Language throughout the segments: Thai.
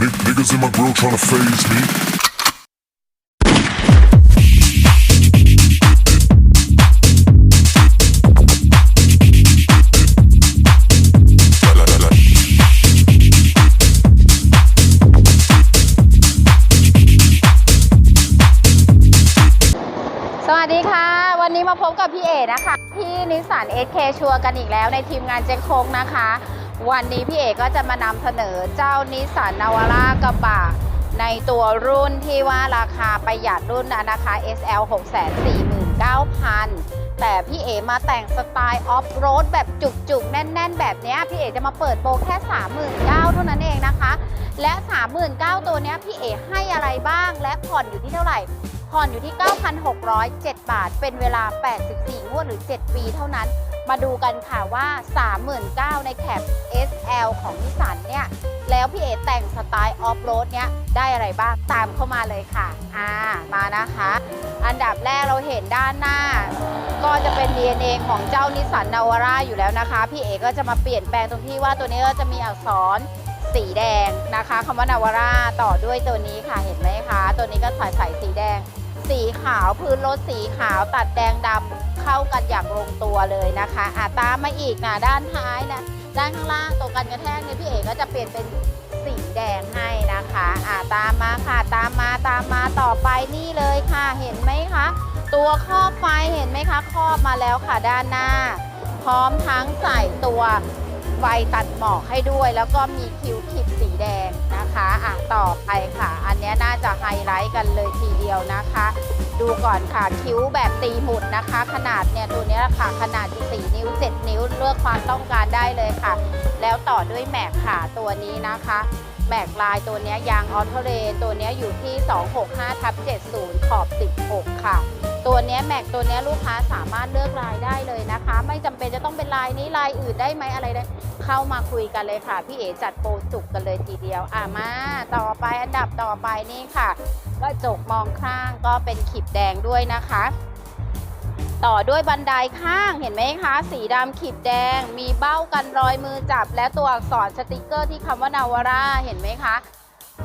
N- niggas in my grill tryna phase me. สวัสดีค่ะวันนี้มาพบกับพี่เอนะคะ ที่นิสสัน SK ชัวร์กันอีกแล้วในทีมงานเจ๊คงนะคะ วันนี้พี่เอก็จะมานำเสนอเจ้านิสสันนาวาร่ากระบะในตัวรุ่นที่ว่าราคาประหยัดรุ่นนะนะคะ SL 649,000 แต่พี่เอมาแต่งสไตล์ออฟโรดแบบจุกๆ แน่นๆ แบบนี้พี่เอจะมาเปิดโปรแค่ 39,000เท่านั้นเองนะคะ และ 39,000ตัวนี้พี่เอให้อะไรบ้างและผ่อนอยู่ที่เท่าไหร่ผ่อนอยู่ที่ 9,607 บาท เป็นเวลา 84 งวดหรือ 7 ปีเท่านั้น มาดูกันค่ะว่า 39,000ในแคป SL ของนิสสันเนี่ย แล้วพี่เอแต่งสไตล์ออฟโรดเนี่ยได้อะไรบ้าง ตามเข้ามาเลยค่ะ อ่า มานะคะ อันดับแรกเราเห็นด้านหน้า ก็จะเป็น DNA ของเจ้านิสสันนาวาร่าอยู่แล้วนะคะ พี่เอก็จะมาเปลี่ยนแปลงตรงที่ว่าตัวนี้ก็จะมีอักษรสีแดงนะคะคำว่านาวาร่าต่อด้วยตัวนี้ค่ะเห็นไหมคะ ตัวนี้ก็ใส่ใส่สีแดง สีขาวพื้นรถสีขาวตัดแดงดำ เข้ากันอย่างลงตัวเลยนะคะอะตามมาอีกนะด้านท้ายนะด้านข้างล่างตัวกันกระแทกเนี่ยพี่เอกก็จะเปลี่ยนเป็นสีแดงให้นะคะอะตามมาค่ะตามมาตามมาต่อไปนี่เลยค่ะเห็นไหมคะตัวครอบไฟเห็นไหมคะครอบมาแล้วค่ะด้านหน้า พร้อมทั้งใส่ตัวไฟตัดหมอกให้ด้วย แล้วก็มีคิวคลิปสีแดงนะคะอะต่อไปค่ะ อันนี้น่าจะไฮไลท์กันเลยทีเดียวนะคะ ดูก่อนค่ะคิ้วแบบตีหมุดนะคะ ขนาดเนี่ยตัวนี้ค่ะขนาด 4 นิ้ว 7 นิ้วเลือกความต้องการได้เลยค่ะ แล้วต่อด้วยแม็กค่ะตัวนี้นะคะ แม็กลายตัวนี้ยางออโตเรนตัวนี้อยู่ที่ 265ทับ70 ขอบ 16 ค่ะ ตัวนี้แม็กตัวนี้ลูกค้าสามารถเลือกลายได้เลยนะคะ ไม่จำเป็นจะต้องเป็นลายนี้ลายอื่นได้ไหมอะไรได้ เข้ามาคุยกันเลยค่ะ พี่เอ๋จัดโปรจุกกันเลยทีเดียว อะมาต่อไปอันดับต่อไปนี่ค่ะกระจกมองข้างก็เป็นขีดแดงด้วยนะคะ ต่อด้วยบันไดข้างเห็นไหมคะ สีดำขีดแดง มีเบ้ากันรอยมือจับ และตัวอักษรสติกเกอร์ที่คำว่านาวาร่าเห็นไหมคะ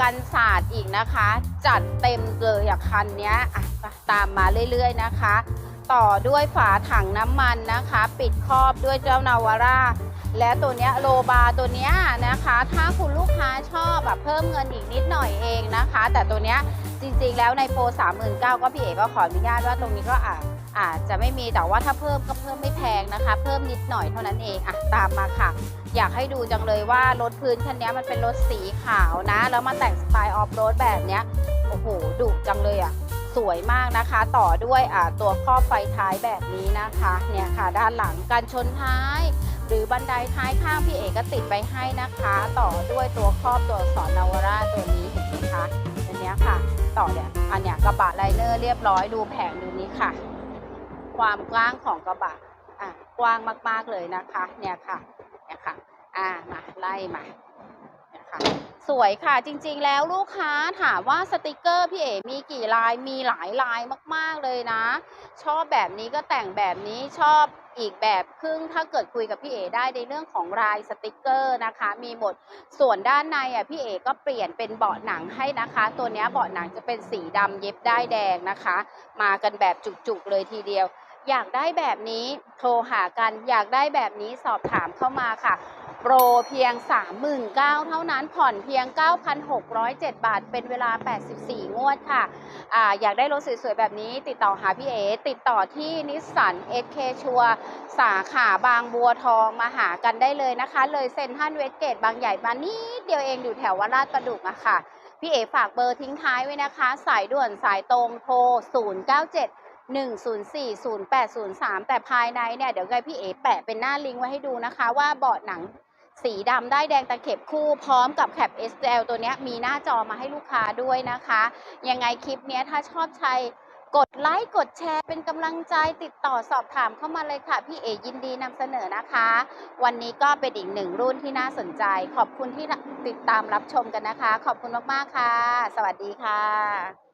กันศาสตร์อีกนะคะ จัดเต็มเลยอะคันนี้อะตามมาเรื่อยๆนะคะ ต่อด้วยฝาถังน้ำมันนะคะ ปิดครอบด้วยเจ้านาวาร่าและตัวเนี้ยโลบาร์ตัวเนี้ยนะคะ ถ้าคุณลูกค้าชอบแบบเพิ่มเงินอีกนิดหน่อยเองนะคะ แต่ตัวเนี้ยจริงๆแล้วในโปร 39,000ก็พี่เอกก็ขออนุญาตว่าตรงนี้ก็อาจ อาจจะไม่มีแต่ว่าถ้าเพิ่มก็เพิ่มไม่แพงนะคะ เพิ่มนิดหน่อยเท่านั้นเองอะตามมาค่ะ อยากให้ดูจังเลยว่ารถพื้นคันนี้มันเป็นรถสีขาวนะ แล้วมาแต่งสไตล์ออฟโรดแบบเนี้ยโอ้โหดุจังเลยอะสวยมากนะคะ ต่อด้วยอ่าตัวครอบไฟท้ายแบบนี้นะคะเนี่ยค่ะ ด้านหลังการชนท้าย หรือบันไดท้ายข้างพี่เอกก็ติดไปให้นะคะ ต่อด้วยตัวครอบตัวอักษรนาวร่าตัวนี้เห็นไหมคะอันเนี้ยค่ะ ต่อเนี่ยอันเนี้ยกระบะไลเนอร์เรียบร้อยดูแผงดูนี้ค่ะ ความกว้างของกระบะอะกว้างมากๆเลยนะคะ เนี่ยค่ะเนี่ยค่ะอ่ามาไล่มาเนี่ยค่ะสวยค่ะจริงๆแล้วลูกค้าถามว่าสติกเกอร์พี่เอ๋มีกี่ลายมีหลายลายมากๆเลยนะ ชอบแบบนี้ก็แต่งแบบนี้ชอบอีกแบบครึ่งถ้าเกิดคุยกับพี่เอได้ในเรื่องของลายสติกเกอร์นะคะ มีหมดส่วนด้านในอะพี่เอก็เปลี่ยนเป็นเบาะหนังให้นะคะ ตัวเนี้ยเบาะหนังจะเป็นสีดำเย็บได้แดงนะคะ มากันแบบจุกๆเลยทีเดียว อยากได้แบบนี้โทรหากันอยากได้แบบนี้สอบถามเข้ามาค่ะ โปรเพียง 39,000เท่านั้นผ่อนเพียง 9,607 บาท เป็นเวลา 84 งวดค่ะอาอยากได้รถสวยๆ แบบนี้ ติดต่อหาพี่เอ ติดต่อที่นิสสันเอสเคชัวสาขาบางบัวทองมาหากันได้เลยนะคะ เลยเซ็นทรัลเวสเกตบางใหญ่มานิดเดียวเองอยู่แถววัดลาดประดุกอะค่ะพี่เอฝากเบอร์ทิ้งท้ายไว้นะคะ สายด่วนสายตรงโทร 097 1040803 แต่ภายในเนี่ยเดี๋ยวไงพี่เอ๋แปะเป็นหน้าลิงก์ไว้ให้ดูนะคะ ว่าเบาะหนังสีดำได้แดงตะเข็บคู่พร้อมกับแคป SL ตัวนี้มีหน้าจอมาให้ลูกค้าด้วยนะคะ ยังไงคลิปนี้ถ้าชอบใช้กดไลค์กดแชร์เป็นกำลังใจติดต่อสอบถามเข้ามาเลยค่ะ พี่เอยินดีนำเสนอนะคะ วันนี้ก็เป็นอีกหนึ่งรุ่นที่น่าสนใจ ขอบคุณที่ติดตามรับชมกันนะคะ ขอบคุณมาก ๆ ค่ะ สวัสดีค่ะ